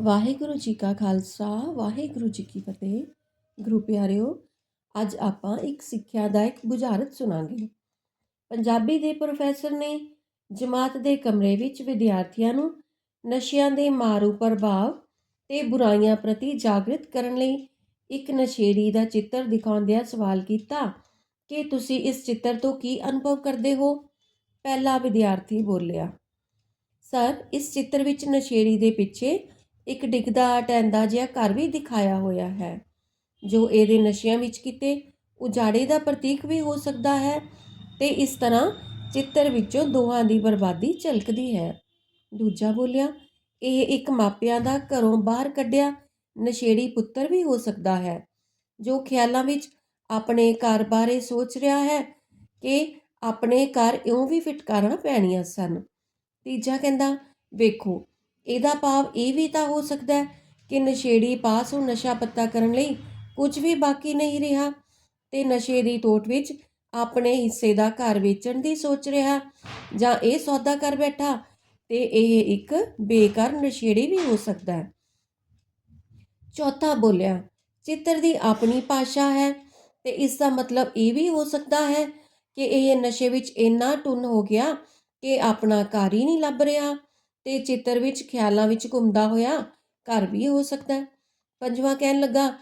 ਵਾਹਿਗੁਰੂ ਜੀ ਕਾ ਖਾਲਸਾ, ਵਾਹਿਗੁਰੂ ਜੀ ਕੀ ਫਤਿਹ। ਗੁਰੂ ਪਿਆਰਿਓ, ਅੱਜ ਆਪਾਂ ਇੱਕ ਸਿੱਖਿਆਦਾਇਕ ਬੁਝਾਰਤ ਸੁਣਾਂਗੇ। ਪੰਜਾਬੀ ਦੇ ਪ੍ਰੋਫੈਸਰ ਨੇ ਜਮਾਤ ਦੇ ਕਮਰੇ ਵਿੱਚ ਵਿਦਿਆਰਥੀਆਂ ਨੂੰ ਨਸ਼ਿਆਂ ਦੇ ਮਾਰੂ ਪ੍ਰਭਾਵ ਤੇ ਬੁਰਾਈਆਂ ਪ੍ਰਤੀ ਜਾਗਰਿਤ ਕਰਨ ਲਈ ਇੱਕ ਨਸ਼ੇੜੀ ਦਾ ਚਿੱਤਰ ਦਿਖਾਉਂਦਿਆਂ ਸਵਾਲ ਕੀਤਾ, ਕਿ ਤੁਸੀਂ ਇਸ ਚਿੱਤਰ ਤੋਂ ਕੀ ਅਨੁਭਵ ਕਰਦੇ ਹੋ? ਪਹਿਲਾ ਵਿਦਿਆਰਥੀ ਬੋਲਿਆ, ਸਰ, ਇਸ ਚਿੱਤਰ ਵਿੱਚ ਨਸ਼ੇੜੀ ਦੇ ਪਿੱਛੇ ਇੱਕ ਡਿੱਗਦਾ ਟੈਂਦਾ ਜਿਹਾ ਘਰ ਵੀ ਦਿਖਾਇਆ ਹੋਇਆ ਹੈ। ਜੋ ਇਹਦੇ ਨਸ਼ਿਆਂ ਵਿੱਚ ਕਿਤੇ ਉਜਾੜੇ ਦਾ ਪ੍ਰਤੀਕ ਵੀ ਹੋ ਸਕਦਾ ਹੈ ਤੇ ਇਸ ਤਰ੍ਹਾਂ ਚਿੱਤਰ ਵਿੱਚੋਂ ਦੋਹਾਂ ਦੀ ਬਰਬਾਦੀ ਝਲਕਦੀ ਹੈ। ਦੂਜਾ ਬੋਲਿਆ, ਇਹ ਇੱਕ ਮਾਪਿਆਂ ਦਾ ਘਰੋਂ ਬਾਹਰ ਕੱਢਿਆ ਨਸ਼ੇੜੀ ਪੁੱਤਰ ਵੀ ਹੋ ਸਕਦਾ ਹੈ, ਜੋ ਖਿਆਲਾਂ ਵਿੱਚ ਆਪਣੇ ਘਰ ਬਾਰੇ ਸੋਚ ਰਿਹਾ ਹੈ ਕਿ ਆਪਣੇ ਘਰ ਇਉਂ ਵੀ ਫਟਕਾਰਾਂ ਪੈਣੀਆਂ ਸਨ। ਤੀਜਾ ਕਹਿੰਦਾ, ਵੇਖੋ ਇਹਦਾ ਭਾਵ ਇਹ ਵੀ ਤਾਂ ਹੋ ਸਕਦਾ ਹੈ ਕਿ ਨਸ਼ੇੜੀ ਪਾਸ ਉਹ ਨਸ਼ਾ ਪੱਤਾ ਕਰਨ ਲਈ ਕੁਝ ਵੀ ਬਾਕੀ ਨਹੀਂ ਰਿਹਾ ਤੇ ਨਸ਼ੇ ਦੀ ਟੋਟ ਵਿੱਚ ਆਪਣੇ ਹਿੱਸੇ ਦਾ ਘਰ ਵੇਚਣ ਦੀ ਸੋਚ ਰਿਹਾ ਜਾਂ ਇਹ ਸੌਦਾ ਕਰ ਬੈਠਾ ਤੇ ਇਹ ਇੱਕ ਬੇਕਾਰ ਨਸ਼ੇੜੀ ਵੀ ਹੋ ਸਕਦਾ ਹੈ। ਚੌਥਾ ਬੋਲਿਆ, ਚਿੱਤਰ ਦੀ ਆਪਣੀ ਭਾਸ਼ਾ ਹੈ ਤੇ ਇਸ ਦਾ ਮਤਲਬ ਇਹ ਵੀ ਹੋ ਸਕਦਾ ਹੈ ਕਿ ਇਹ ਨਸ਼ੇ ਵਿੱਚ ਇੰਨਾ ਟੁੰਨ ਹੋ ਗਿਆ ਕਿ ਆਪਣਾ ਘਰ ਹੀ ਨਹੀਂ ਲੱਭ ਰਿਹਾ। ਤੇ ਚਿੱਤਰ ਵਿੱਚ, ਖਿਆਲਾਂ ਵਿੱਚ ਘੁੰਮਦਾ ਹੋਇਆ ਘਰ ਵੀ ਹੋ ਸਕਦਾ ਪੰਜਵਾਂ ਕਹਿਣ ਲੱਗਾ,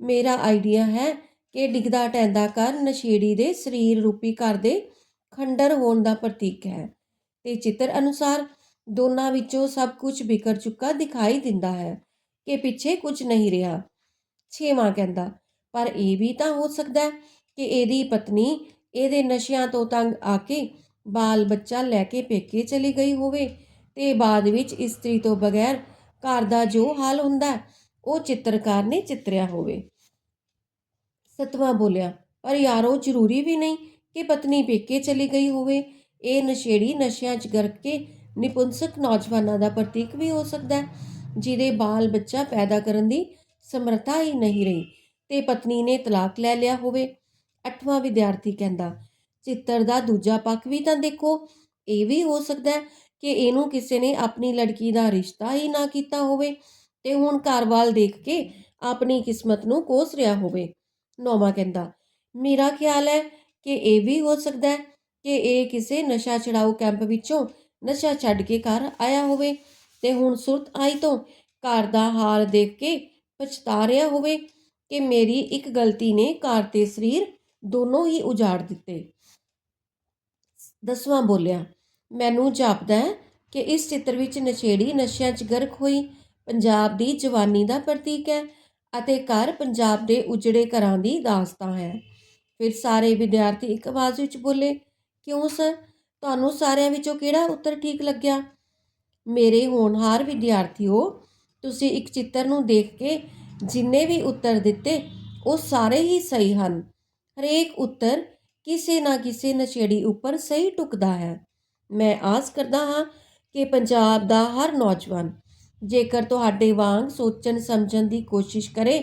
ਮੇਰਾ ਆਈਡੀਆ ਹੈ ਕਿ ਡਿੱਗਦਾ ਟੈਂਦਾ ਘਰ ਨਸ਼ੇੜੀ ਦੇ ਸਰੀਰ ਰੂਪੀ ਘਰ ਦੇ ਖੰਡਰ ਹੋਣ ਦਾ ਪ੍ਰਤੀਕ ਹੈ। ਤੇ ਚਿੱਤਰ ਅਨੁਸਾਰ, ਦੋਨਾਂ ਵਿੱਚੋਂ ਸਭ ਕੁਝ ਵਿਕਰ ਚੁੱਕਾ ਦਿਖਾਈ ਦਿੰਦਾ ਹੈ ਕਿ ਪਿੱਛੇ ਕੁਝ ਨਹੀਂ ਰਿਹਾ। ਛੇਵਾਂ ਕਹਿੰਦਾ, ਪਰ ਇਹ ਵੀ ਤਾਂ ਹੋ ਸਕਦਾ ਹੈ ਕਿ ਇਹਦੀ ਪਤਨੀ ਇਹਦੇ ਨਸ਼ਿਆਂ ਤੋਂ ਤੰਗ ਆ ਕੇ ਬਾਲ ਬੱਚਾ ਲੈ ਕੇ ਪੇਕੇ ਚਲੀ ਗਈ ਹੋਵੇ ਤੇ ਬਾਅਦ ਵਿੱਚ ਇਸਤਰੀ ਤੋਂ ਬਗੈਰ ਘਰ ਦਾ ਜੋ ਹਾਲ ਹੁੰਦਾ, ਉਹ ਚਿੱਤਰਕਾਰ ਨੇ ਚਿੱਤਰਿਆ ਹੋਵੇ। ਸਤਵਾਂ ਬੋਲਿਆ, ਪਰ ਯਾਰੋ, ਜ਼ਰੂਰੀ ਵੀ ਨਹੀਂ ਕਿ ਪਤਨੀ ਪੇਕੇ ਚਲੀ ਗਈ ਹੋਵੇ। ਇਹ ਨਸ਼ੇੜੀ ਨਸ਼ਿਆਂ 'ਚ ਗਰਕ ਕੇ ਨਿਪੁੰਸਕ ਨੌਜਵਾਨਾਂ ਦਾ ਪ੍ਰਤੀਕ ਵੀ ਹੋ ਸਕਦਾ ਜਿਹਦੇ ਬਾਲ ਬੱਚਾ ਪੈਦਾ ਕਰਨ ਦੀ ਸਮਰੱਥਾ ਹੀ ਨਹੀਂ ਰਹੀ ਤੇ ਪਤਨੀ ਨੇ ਤਲਾਕ ਲੈ ਲਿਆ ਹੋਵੇ। ਅੱਠਵਾਂ ਵਿਦਿਆਰਥੀ ਕਹਿੰਦਾ, ਚਿੱਤਰ ਦਾ ਦੂਜਾ ਪੱਖ ਵੀ ਤਾਂ ਦੇਖੋ, ਇਹ ਵੀ ਹੋ ਸਕਦਾ ਕਿ ਇਹਨੂੰ ਕਿਸੇ ਨੇ ਆਪਣੀ ਲੜਕੀ ਦਾ ਰਿਸ਼ਤਾ ਹੀ ਨਾ ਕੀਤਾ ਹੋਵੇ ਤੇ ਹੁਣ ਘਰਵਾਲ ਦੇਖ ਕੇ ਆਪਣੀ ਕਿਸਮਤ ਨੂੰ ਕੋਸ ਰਿਹਾ ਹੋਵੇ। ਨੌਵਾਂ ਕਹਿੰਦਾ, ਮੇਰਾ ਖਿਆਲ ਹੈ ਕਿ ਇਹ ਵੀ ਹੋ ਸਕਦਾ ਹੈ ਕਿ ਇਹ ਕਿਸੇ ਨਸ਼ਾ ਛਡਾਊ ਕੈਂਪ ਵਿੱਚੋਂ ਨਸ਼ਾ ਛੱਡ ਕੇ ਘਰ ਆਇਆ ਹੋਵੇ ਤੇ ਹੁਣ ਸੁਰਤ ਆਈ ਤੋਂ ਘਰ ਦਾ ਹਾਲ ਦੇਖ ਕੇ ਪਛਤਾ ਰਿਹਾ ਹੋਵੇ ਕਿ ਮੇਰੀ ਇੱਕ ਗਲਤੀ ਨੇ ਘਰ ਤੇ ਸਰੀਰ ਦੋਨੋਂ ਹੀ ਉਜਾੜ ਦਿੱਤੇ। ਦਸਵਾਂ ਬੋਲਿਆ ਮੈਨੂੰ ਜਾਪਦਾ ਹੈ ਕਿ ਇਸ ਚਿੱਤਰ ਵਿੱਚ ਨਸ਼ੇੜੀ ਨਸ਼ਿਆਂ 'ਚ ਗਰਕ ਹੋਈ, ਪੰਜਾਬ ਦੀ ਜਵਾਨੀ ਦਾ ਪ੍ਰਤੀਕ ਹੈ ਅਤੇ ਘਰ ਪੰਜਾਬ ਦੇ ਉਜੜੇ ਘਰਾਂ ਦੀ ਦਾਸਤਾਂ ਹੈ। ਫਿਰ ਸਾਰੇ ਵਿਦਿਆਰਥੀ ਇੱਕ ਆਵਾਜ਼ ਵਿੱਚ ਬੋਲੇ, ਕਿਉਂ ਸਰ? ਤੁਹਾਨੂੰ ਸਾਰਿਆਂ ਵਿੱਚੋਂ ਕਿਹੜਾ ਉੱਤਰ ਠੀਕ ਲੱਗਿਆ? ਮੇਰੇ ਹੋਣਹਾਰ ਵਿਦਿਆਰਥੀਓ, ਤੁਸੀਂ ਇੱਕ ਚਿੱਤਰ ਨੂੰ ਦੇਖ ਕੇ ਜਿੰਨੇ ਵੀ ਉੱਤਰ ਦਿੱਤੇ, ਉਹ ਸਾਰੇ ਹੀ ਸਹੀ ਹਨ। ਹਰੇਕ ਉੱਤਰ ਕਿਸੇ ਨਾ ਕਿਸੇ ਨਸ਼ੇੜੀ ਉੱਪਰ ਸਹੀ ਟੁਕਦਾ ਹੈ। ਮੈਂ ਆਸ ਕਰਦਾ ਹਾਂ ਕਿ ਪੰਜਾਬ ਦਾ ਹਰ ਨੌਜਵਾਨ ਜੇਕਰ ਤੁਹਾਡੇ ਵਾਂਗ ਸੋਚਣ, ਸਮਝਣ ਦੀ ਕੋਸ਼ਿਸ਼ ਕਰੇ,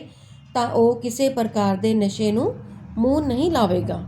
ਤਾਂ ਉਹ ਕਿਸੇ ਪ੍ਰਕਾਰ ਦੇ ਨਸ਼ੇ ਨੂੰ ਮੂੰਹ ਨਹੀਂ ਲਾਵੇਗਾ।